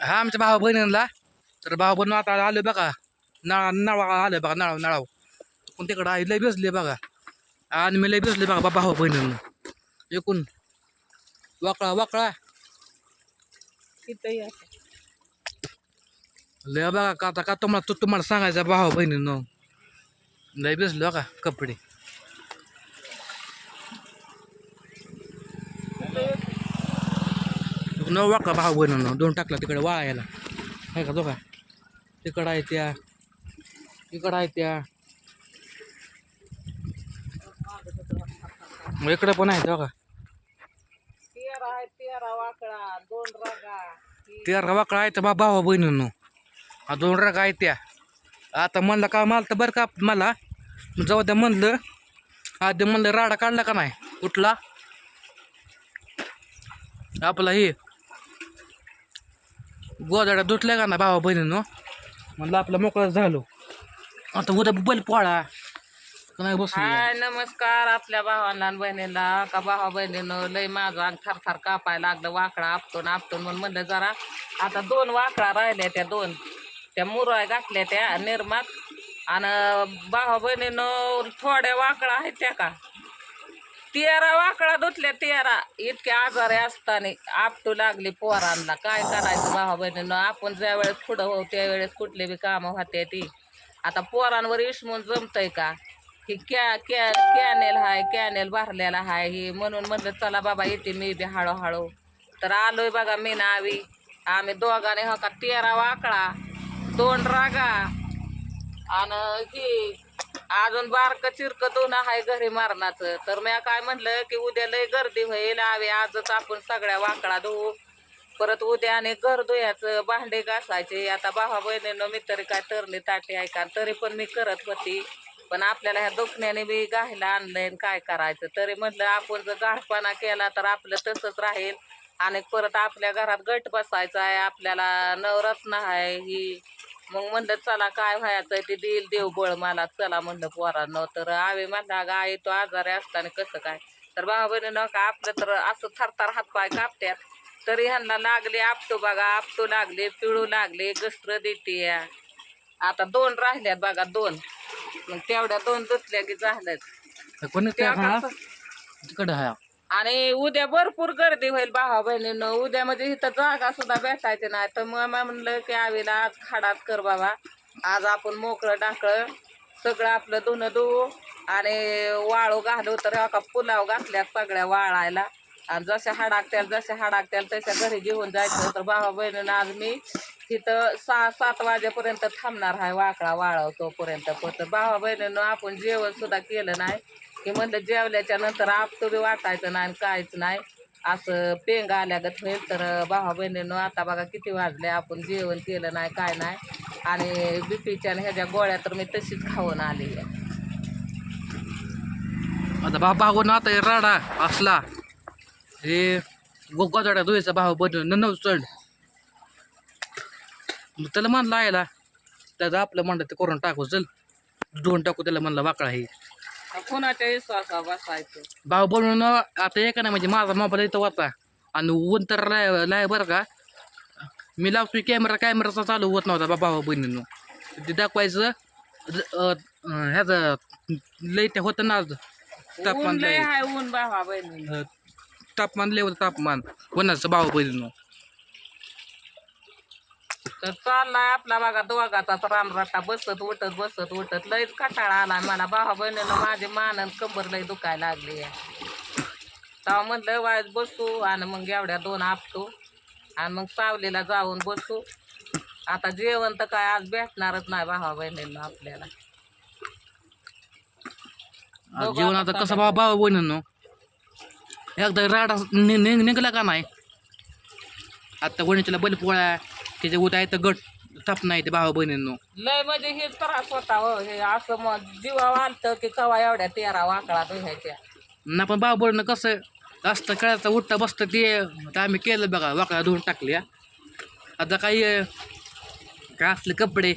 हा आमच्या भावा बहिणीला तर भाऊ बहिण आता आलो बघा. नळा नळा आलं बघा नळाव नळाव. पण तिकडं आई लय बेसले बघा. आणि मी लय बेसले बघा भाऊ बहिणीनं एकूण. वाकळा वाकळा. लय बघा का आता का तुम्हाला तू तुम्हाला सांगायचं भाऊ बहिणीनं लय बेसले बघा कपडे. न वाका भाऊ बहिणीनं दोन टाकला तिकडे वाळायला. आहे का तो का तिकडं आहे त्या. इकडं आहे त्या. मग इकडं पण आहे रागा. तेरा वाकडा आहे तर बा भावा बहिणीनं हा दोन रग आहे त्या. आता म्हणलं का मला तर बरं का मला? जाऊ द्या म्हणलं. आधी म्हणलं राडा काढला का नाही? कुठला? आपला हे. गोदाड्या दुटल्या का ना भावा बहिणीनं? म्हणलं आपलं मोकळं झालो. आता उद्या बैल पोळा. नाही हाय नमस्कार आपल्या भावांना आणि बहिणीला. का भावा बहिणीनं लय माझं अंग थर थर कापायला लागलं वाकडा आपटून आपटून म्हणून म्हणलं जरा. आता दोन वाकडा राहिल्या त्या दोन. त्या मुरळ्या घातल्या त्या निर्मात. आणि भावा बहिणीनं थोड्या वाकडा आहेत त्या का? तेरा वाकडा धुतल्या तेरा. इतके आजारी असताना आपटू लागली पोरांना. काय करायचं भावा बहिणीनं? आपण ज्या वेळेस पुढं होऊ त्यावेळेस कुठले बी कामं होते ती. आता पोरांवर इसमून जमतंय का? ही कॅ कॅ कॅनेल हाय कॅनेल भरलेला हाय. ही म्हणून म्हणलं चला बाबा येते मी बी हळूहळू. तर आलोय बघा मी नावी आम्ही दोघांनी हो का तेरा वाकडा दोन रागा. आणि ही अजून बारक चिरक दोन आहे घरी मारणाचं तर मी काय म्हणलं की उद्या लय गर्दी होईल. आवे आजच आपण सगळ्या वाकडा धुवू परत उद्या आणि घर धुयाचं भांडे घासायचे. आता भावा बहिणीनं मी तरी काय तरली ताटी ऐका तरी पण मी करत होती. पण आपल्याला ह्या दुखण्याने बी गायला आणलंय आणि काय करायचं? तरी म्हटलं आपण जर गाढपणा केला तर आपलं तसंच राहील. आणि परत आपल्या घरात गट बसायचा आहे. आपल्याला नवरत्न आहे ही. मग म्हणलं चला काय व्हायचं ते देईल देव बळ मला. चला म्हणलं पोरांनो. तर आवे म्हणला गा आई तो आजारी असताना कसं काय? तर भावा बहिणीनं का आपलं तर असं थरथर हातपाय कापत्यात. तरी ह्यांना लागले आपटू बघा आपटू लागले पिळू लागले गस्त्र देते आता दोन राहिल्यात बघा दोन. मग तेवढ्या दोन दुसल्या की झाल्यात. तिकडं आणि उद्या भरपूर गर्दी होईल भावा बहिणीनं. उद्या म्हणजे इथं जागा सुद्धा भेटायची नाही. तर मग म्हणलं की आवीला आज खाडाच कर बाबा. आज आपण मोकळं डाकळं सगळं आपलं धुणं धुवू आणि वाळू घालू. तर हो का पुलाव घातल्यात सगळ्या वाळायला. आणि जशा हाडाकत्याल जशा हाडाकत्याल तशा घरी घेऊन जायचं. तर भावा बहिणीनं आज मी तिथं सहा सात वाजेपर्यंत थांबणार आहे वाकळा वाळव तोपर्यंत पण तर भावा बहिणीनं आपण जेवण सुद्धा केलं नाही. की म्हणलं जेवल्याच्या नंतर आपतो बी वाटायचं नाही आणि काहीच नाही. असं पेंग आल्यागत होईल तर भावा बहिणीनं आता बघा किती वाजले आपण जेवण केलं नाही काय नाही. आणि बीपीच्या आणि ह्याच्या गोळ्या तर मी तशीच खाऊन आली आहे. आता भाऊ बागून आता राडा असला. हे गोगाजोड्या धुयचा भाव बनवून नव चढ. त्याला म्हणलं आयला त्याचं आपलं म्हणलं ते करून टाकू चल. धुवून टाकू त्याला म्हणलं वाकळा हे. कोणाच्या विश्वासा बसायचं? भाव बनवून आता एक नाही म्हणजे माझा मोबाईल इथं होता. आणि ऊन तर लाय लाय बरं का? मी लावतोय कॅमेरा कॅमेराचा चालू होत नव्हता बा भावा बहिणीनं. ते दाखवायचं ह्याचं लय ते होतं ना तापमान ऊन लय लय. हाय ऊन भावा बहिणी. अं, तापमान लय होतं तापमान. कोणाचं भावा बहिणीनं? तर चाललाय आपला बघा दोघाचाच रामरट्टा बसत उठत बसत उठत. लयच कटाळा आलाय मला. भावा बहिणीनं माझे मान आणि कंबर लय दुखायला लागली तेव्हा म्हणलं वायच बसू आणि मग एवढ्या दोन आपटू. आणि मग सावलीला जाऊन बसू. आता जेवण तर काय आज भेटणारच नाही भावा बहिणींना आपल्याला. जेवण आता कसं भावा भावा बहिणीनं? एकदा राडा निघला का नाही? आता वणीच्याला बैलपोळ्या त्याच्या उद्या तर गट ताप नाही ते भावा बहिणींनो. लय म्हणजे हे त्रास होता हो हे असं मग जीवा आलतं की कवा एवढ्या तेरा वाकडा धुयाच्या ना पण भावा बहिणीनं कसं असतं कळायचं उठता बसतं ते आता आम्ही केलं बघा वाकडा धुवून टाकली हा. आता काही अं, काय असले कपडे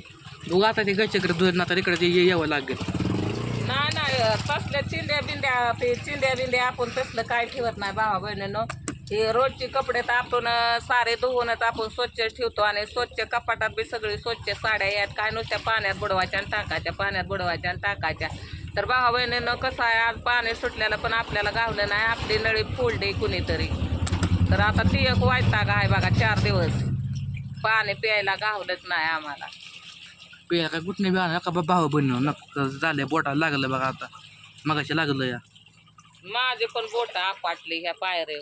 बघू आता ते गच्च्याकडे धुवून आता तिकडे ते ये- यावं लागेल. नाही नाही तसल्या चिंध्या बिंद्या ते चिंध्या बिंद्या आपण तसलं काय ठेवत नाही भावा बहिणीनं. हे रोजचे कपडे तर आपण सारे धुवूनच आपण स्वच्छ ठेवतो आणि स्वच्छ कपाटात बी सगळी स्वच्छ साड्या आहेत काय नुसत्या पाण्यात बुडवायच्या आणि टाकायच्या पाण्यात बुडवायच्या आणि टाकायच्या. तर भावा बहिणीनं कसं आहे आज पाणी सुटल्याला पण आपल्याला गावलं नाही आपली नळी फोडली कुणीतरी. तर आता ती एक वायताग आहे बघा चार दिवस. पाणी प्यायला गावलंच नाही आम्हाला. पिया काय कुठने बी आणा का बा भाऊ बहिणी नक झाले बोटाला लागलं बघा आता. मगाशी लागलं या. माझे पण बोट आपटली ह्या पायरे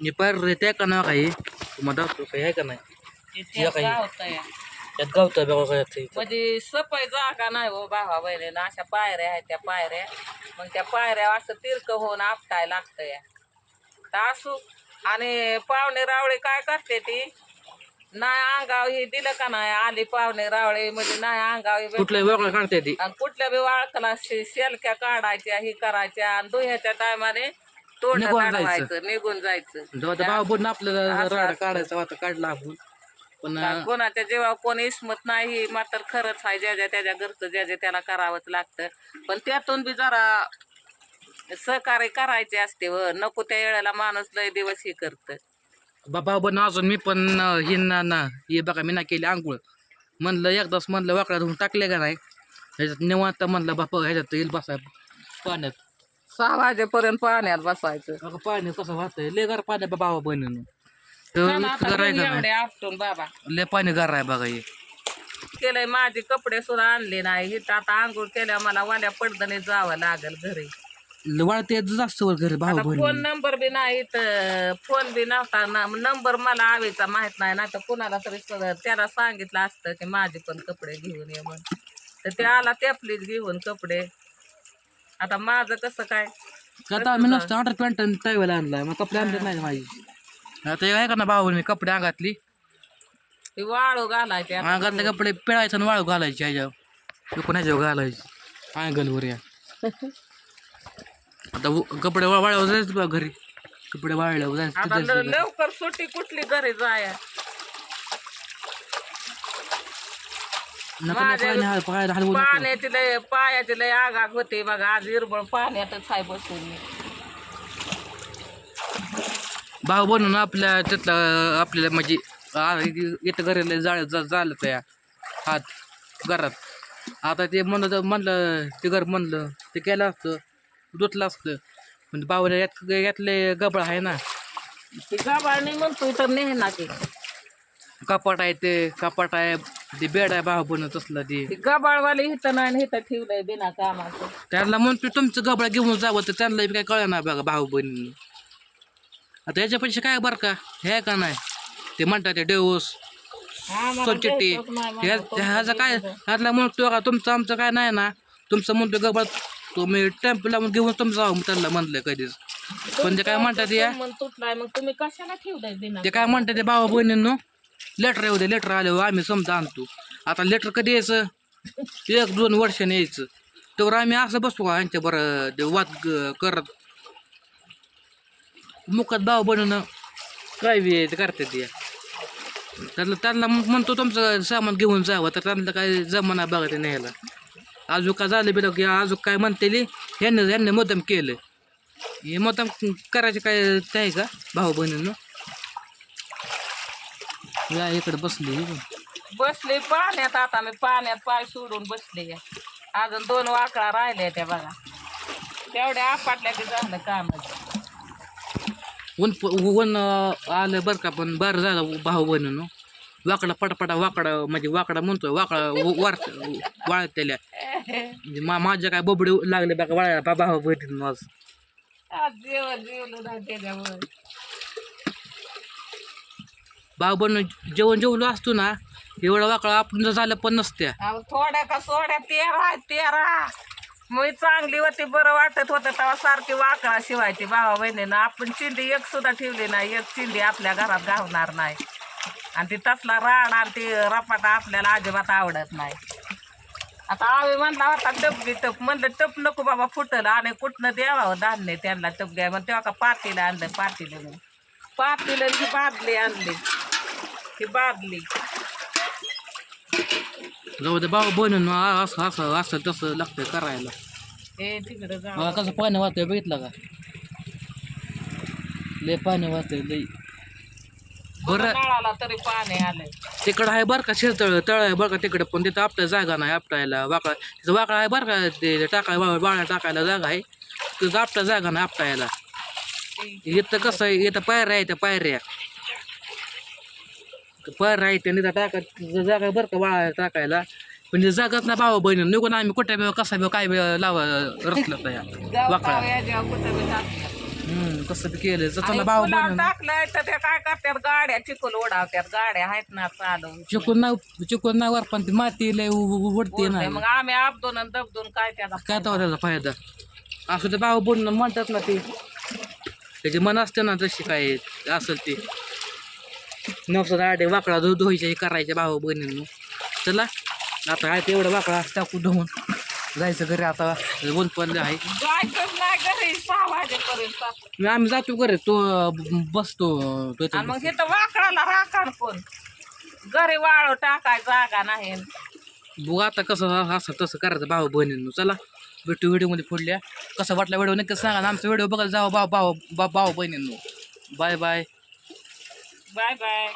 मी पार रे त्या का ना काही? तुम्हाला दाखवतो काही आहे का नाही? या काही. गावतंय त्यात गावतं बघा काय ते. म्हणजे सफाई जागा नाही हो भावा बहिणीनं अशा पायऱ्या आहेत त्या पायऱ्या. मग त्या पायऱ्या असं तिरक होऊन आपटाय लागतंय तर असू. आणि पाहुणे रावळे काय करते ती? नाही अंगाव ही दिलं का नाही? आली पाहुणे रावळे म्हणजे नाही अंगाव ही कुठल्या वेगळं काढते ती. आणि कुठल्या बी वाळकला शेलक्या काढायच्या ही करायच्या. आणि दुह्याच्या टायमाने तोंड निघून जायचं. निघून जायचं. जेव्हा त्या आपल्याला असं राड असतं. काढायचा आता काढला आपण. पण का कोणाच्या जेव्हा कोणी इसमत नाही मात्र खरंच आहे ज्याच्या त्याच्या घरचं ज्याच्या त्याला करावंच लागतं. पण त्यातून बी जरा सहकार्य करायचे असते व नको त्या वेळेला माणूस लय दिवस हे करत. बाबा बन अजून मी पण अं, हे ना ना हे बघा मी ना केली आंघोळ. म्हणलं एकदाच म्हणलं वाकडा धुवून टाकले का नाही? ह्याच्यात निवांत म्हणलं बापा ह्याच्यात येईल बसाय पाण्यात. सहा वाजेपर्यंत पाण्यात बसायचं. पाणी कसं वाहतंय? लय गार पाणी बाबा बहिणीनं. चला आता तर गार आहे घेऊन का एवढे नाही आपटून बाबा. लय पाणी गार आहे बघा हे. केलंय माझे कपडे सुद्धा आणले नाही. इथं आता आंघोळ केल्या मला वाल्या पडदने जावं लागल घरी. वाळते जास्त वर घरी आता फोन बहिणी नंबर बी नाही तर फोन बी नव्हता. ना नंबर मला आवेचा माहीत नाही. ना तर कुणाला तरी स- त्याला सांगितलं असतं की माझे पण कपडे घेऊन ये म्हणून. तर ते आला तेपलीच घेऊन कपडे. आता माझं कसं काय? आता मी नसतं ऑर्डर पॅन्ट टायवेला आणलाय. मग कपडे आणले नाही माझी आता हे आहे का ना भाऊ मी कपडे अंगातली. ती वाळू घालायचे. अंगातले कपडे पिळायचं आणि वाळू घालायचे ह्याच्यावर विकून ह्याच्यावर घालायचे? अंगलवर या. आता कपडे वाळव जायचं घरी. कपडे वाळल्यावर जायचं. लवकर सुट्टी कुठली घरी जाया. नका नका हलवू नका. पाण्याची लय पायाची लय आगाग होते बघा आज इरबळ पाण्यातच आहे बसून मी. भाऊ बनून आपल्या तिथलं आपल्याला म्हणजे आ- इथं घरी जाळ झालं त्या हात घरात. आता ते म्हणलं म्हणलं ते घर म्हणलं ते केलं असतं धुतलं असतं. पण भाऊला यात यातले गबळ आहे ना. ती गाबाळणी म्हणतोय तर नेह ना की कपाट आहे ते कपाट आहे. ते बेड आहे भाऊ बनत असलं ते. गबाळवाली इथं नाही इथं ठेवलंय बिना कामाचं. त्यांना म्हणतो तुमचं गबळ घेऊन जावं तर त्यांना बी काय कळलं ना बघा भाऊ बहिणी आता याच्यापेक्षा काय बरं का? हे का नाही? ते म्हणतात ते म्हणतो ह्या- ह्याचं काय? ह्यातला म्हणतो का तुमचं आमचं काय नाही ना? तुमचं म्हणतो गबळ तुम्ही टेम्पो लावून घेऊन तुमचं जावं त्यांना म्हणलं कधीच. पण ते काय म्हणतात या? तुटलाय मग तुम्ही कशाला ठेवलंय ते काय म्हणतात ते भावा बहिणींनो? लेटर येऊ दे लेटर आल्यावर आम्ही समजा आणतो. आता लेटर कधी यायचं? एक दोन वर्षाने यायचं. तेव्हा आम्ही असं बसतो का यांच्या बरं वाद करत. मुखात भाव बनवणं काय बी ते करतात ते. त्यांना त्यांना म्हणतो तुमचं सामान घेऊन जावं तर त्यांना काय जमाना बघा ते न्यायला अजून का झालं बिलं की अजून काय म्हणते ह्यांनी ह्यांनी मुद्दाम केलं. हे मुद्दाम करायचे काय ते आहे का? भाऊ बहिणीनं या इकडे बसली. बसले पाण्यात आता मी पाण्यात पाय सोडून बसले अजून दोन वाकळा राहिल्या त्या बघा. तेवढ्या आपटल्या की झालं काम ऊन प- ऊन अं, आलं बरं का पण बरं झालं भाऊ बहिणीनो. वाकडा पटापटा वाकडा म्हणजे वाकडा म्हणतोय वाकडा वार वाळत त्याल्या म्हणजे मा माझ्या काय बोबडे लागले बघा वाळ्या बा भाऊ बहिणीनं आज. आज जेवण जेवलं त्याच्यामुळे. भाऊ बहिण जेवण जेवलो असतो ना एवढा वाकळा आपण झालं पण नसत्या. थोड्या का सोड्या तेरा तेरा मी चांगली होती बरं वाटत होतं तेव्हा सारखी वाकळा शिवायची भावा बहिणीनं. आपण चिंडी एक सुद्धा ठेवली नाही एक चिंडी आपल्या घरात घालणार नाही. आणि ती तसला राड आणि ती रपाटा आपल्याला अजिबात आवडत नाही. आता आम्ही म्हणला होता टपगी टप. म्हणलं टप नको बाबा फुटल. आणि कुठनं द्यावं धान्य त्यांना टप घ्या मग तेव्हा का पातीला आणलं पातीला म्हणून पातीला ही बादली आणली. ही बादली. जाऊ दे बहिणीनं आ- असं असं असं तसं लागतंय करायला. हे तिकडे जा. बघा कसं पाणी वाहतंय बघितलं का? लय पाणी वाचतंय लय. बरं. नळाला तरी पाणी आलंय. तिकडं आहे बरं का शेतळ तळ आहे बरं का तिकडं? पण तिथं आपल्या जागा नाही आपटायला. वाकडा तिथं वाकडा आहे बरं का? ते टाकाय बाळा टाकायला जागा आहे. तिथं आपल्या जागा नाही आपटायला. इथं कसं आहे इथं पायऱ्या आहे त्या पायऱ्या. पायऱ्या आहे त्या तिथं टाका जागा बरं का बाळा टाकायला. पण जागाच नाही भावा बहिणी. निघून आम्ही कुठे बी कसा बी काय बी लावा रचलं तर या जाऊ वाकडा. हम्म कसं बी केलं. जाताना भावा बहिणी टाकलंय तर ते काय करतात? गाड्या चिखल ओढावतात गाड्या आहेत ना चालू चिकून नाही चिकून नाही वर पण ती माती लय उडते ना. मग आम्ही आपदून आणि दबदून काय त्याचा काय तेव्हा त्याचा फायदा? असं ते भाऊ बोलणं म्हणतात ना ते. त्याची मन असते ना तशी काय असेल ते. नवसात आडे वाकडा धु धुवायचे हे करायचे भाऊ बहिणींनो. चला आता आहे तेवढं वाकडा टाकू धुवून. जायचं घरी आता बोल पडले आहे. आम्ही जातो घरी तो बसतो मग इथं वाकडाला राखण कोण घरी वाळू टाकाय जागा नाही. बघू आता कसं असं तसं करायचं भाऊ बहिणींनो. चला भेटू व्हिडिओमध्ये पुढल्या. कसं वाटला व्हिडिओ नक्की सांगा आमचा व्हिडिओ बघायला जावा भाऊ भाऊ भाऊ बहिणींनो. Bye bye. Bye bye